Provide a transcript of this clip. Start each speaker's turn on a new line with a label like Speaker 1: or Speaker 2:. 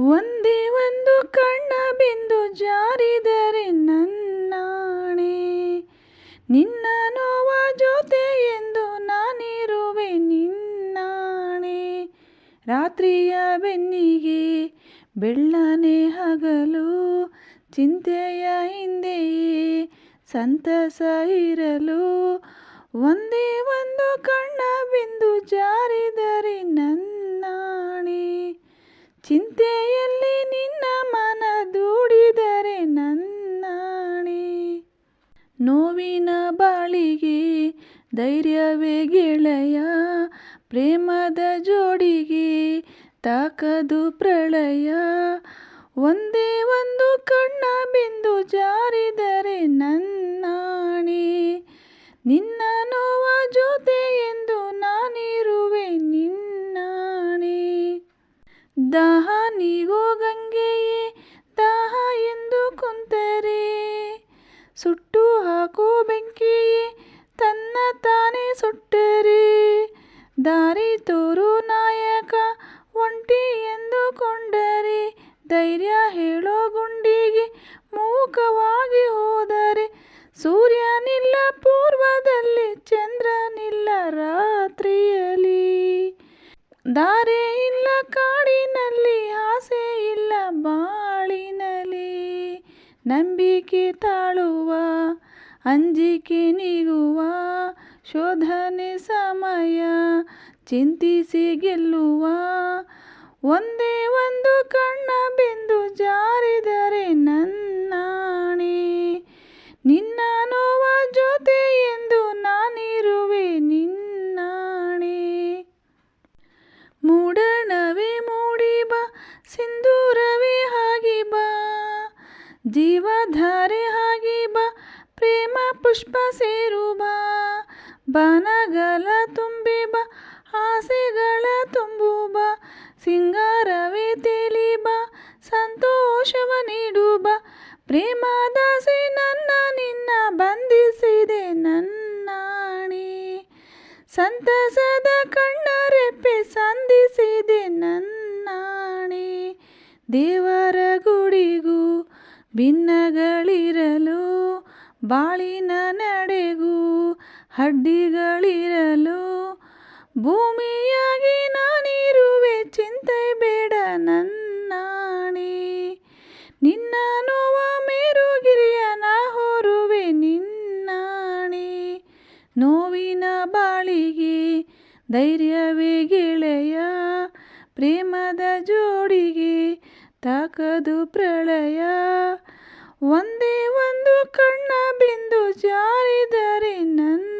Speaker 1: ಒಂದೇ ಒಂದು ಕಣ್ಣ ಬಿಂದು ಜಾರಿದರೆ ನನ್ನಾಣೆ. ನಿನ್ನ ನೋವ ಜೊತೆ ಎಂದು ನಾನಿರುವೆ ನಿನ್ನಾಣೆ. ರಾತ್ರಿಯ ಬೆನ್ನಿಗೆ ಬೆಳ್ಳನೆ ಹಗಲು, ಚಿಂತೆಯ ಹಿಂದೆಯೇ ಸಂತಸ ಇರಲು. ಒಂದೇ ಒಂದು ಕಣ್ಣ ಬಿಂದು ಜಾರಿದರೆ ನನ್ನಾಣೆ ಚಿಂತೆಯಲ್ಲಿ ನಿನ್ನ ಮನ ದೂಡಿದರೆ ನನ್ನಾಣೆ. ನೋವಿನ ಬಾಳಿಗೆ ಧೈರ್ಯವೇ ಗೆಳೆಯ, ಪ್ರೇಮದ ಜೋಡಿಗೆ ತಾಕದು ಪ್ರಳಯ. ಒಂದೇ ಒಂದು ದಾಹ ನೀಗೋ ಗಂಗೆಯೇ, ದಾಹ ಎಂದು ಕುಂತರೆ. ಸುಟ್ಟು ಹಾಕೋ ಬೆಂಕಿಯೇ, ತನ್ನ ತಾನೇ ಸುಟ್ಟರೆ. ದಾರಿ ತೋರು ನಾಯಕ, ಒಂಟಿ ಎಂದುಕೊಂಡರೆ ಧೈರ್ಯ ಹೇಳೋ ಗುಂಡಿಗೆ ಮೂಕವಾಗಿ ಹೋದರೆ. ಸೂರ್ಯನಿಲ್ಲ ಪೂರ್ವದಲ್ಲಿ, ಚಂದ್ರನಿಲ್ಲ ರಾತ್ರಿಯಲ್ಲಿ. ದಾರೆ ಕಾಡಿನಲ್ಲಿ ಆಸೆ ಇಲ್ಲ, ಬಾಳಿನಲ್ಲಿ ನಂಬಿಕೆ ತಾಳುವ, ಅಂಜಿಕೆ ನೀಗುವ, ಶೋಧನೆ ಸಮಯ ಚಿಂತಿಸಿ ಗೆಲ್ಲುವ. ಒಂದೇ ಒಂದು ಕಣ್ಣ ಬಿಂದು ಜಾರಿದರೆ ಪುಷ್ಪ ಬಾ ತುಂಬಿಬ ತುಂಬಿ ಬಾ ಆಸೆಗಳ ತುಂಬು ಬಾ ಸಿಂಗಾರವೇ ತಿಳಿಬ, ಸಂತೋಷವ ನೀಡು ಬಾ ಪ್ರೇಮದಾಸೆ ನನ್ನ ನಿನ್ನ ಬಂಧಿಸಿದೆ ನನ್ನಾಣಿ. ಸಂತಸದ ಕಣ್ಣರೆಪ್ಪೆ ಸಂಧಿಸಿದೆ ನನ್ನಾಣಿ. ದೇವರ ಗುಡಿಗೂ ಭಿನ್ನಗಳಿರಲು ಬಾಳಿನ ನಡೆಗೂ ಹಡ್ಡಿಗಳಿರಲು. ಭೂಮಿಯಾಗಿ ನಾನಿರುವೆ, ಚಿಂತೆ ಬೇಡ ನನ್ನಾಣಿ. ನಿನ್ನ ನೋವ ಮೇರುಗಿರಿಯ, ನಾ ಹೊರುವೆ ನಿನ್ನಾಣಿ. ನೋವಿನ ಬಾಳಿಗೆ ಧೈರ್ಯವೇ ಗೆಳೆಯ, ಪ್ರೇಮದ ಜೋಡಿಗೆ ತಾಕದು ಪ್ರಳಯ. ಒಂದೇ ಒಂದು ಕಣ್ಣ ಬಿಂದು ಜಾರಿದರೆ ನನ್ನ